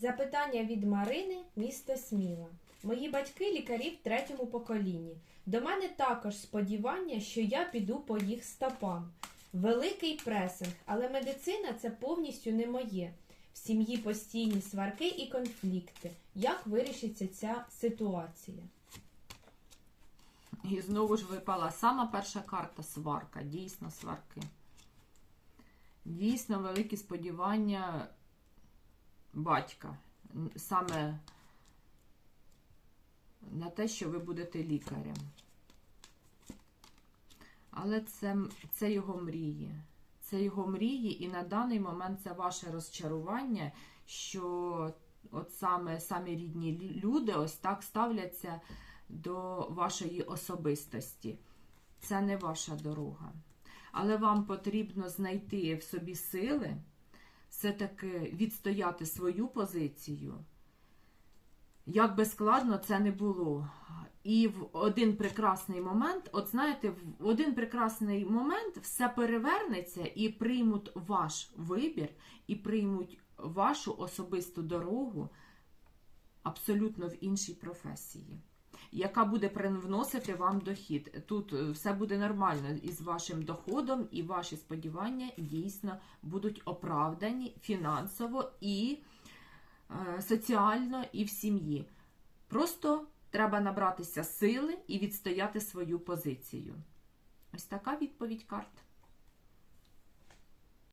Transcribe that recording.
Запитання від Марини, місто Сміла. Мої батьки лікарі в третьому поколінні. До мене також сподівання, що я піду по їх стопам. Великий пресинг, але медицина це повністю не моє. В сім'ї постійні сварки і конфлікти. Як вирішиться ця ситуація? І знову ж випала сама перша карта сварка. Дійсно сварки. Дійсно великі сподівання батька. Саме на те, що ви будете лікарем. Але це, це його мрії. Це його мрії, і на даний момент це ваше розчарування, що от саме самі рідні люди ось так ставляться до вашої особистості. Це не ваша дорога. Але вам потрібно знайти в собі сили, все-таки відстояти свою позицію. Як би складно це не було. І в один прекрасний момент, от знаєте, в один прекрасний момент все перевернеться і приймуть ваш вибір, і приймуть вашу особисту дорогу абсолютно в іншій професії яка буде привносити вам дохід. Тут е, все буде нормально із вашим доходом, і ваші сподівання дійсно будуть оправдані фінансово і е, соціально, і в сім'ї. Просто треба набратися сили і відстояти свою позицію. Ось така відповідь карт.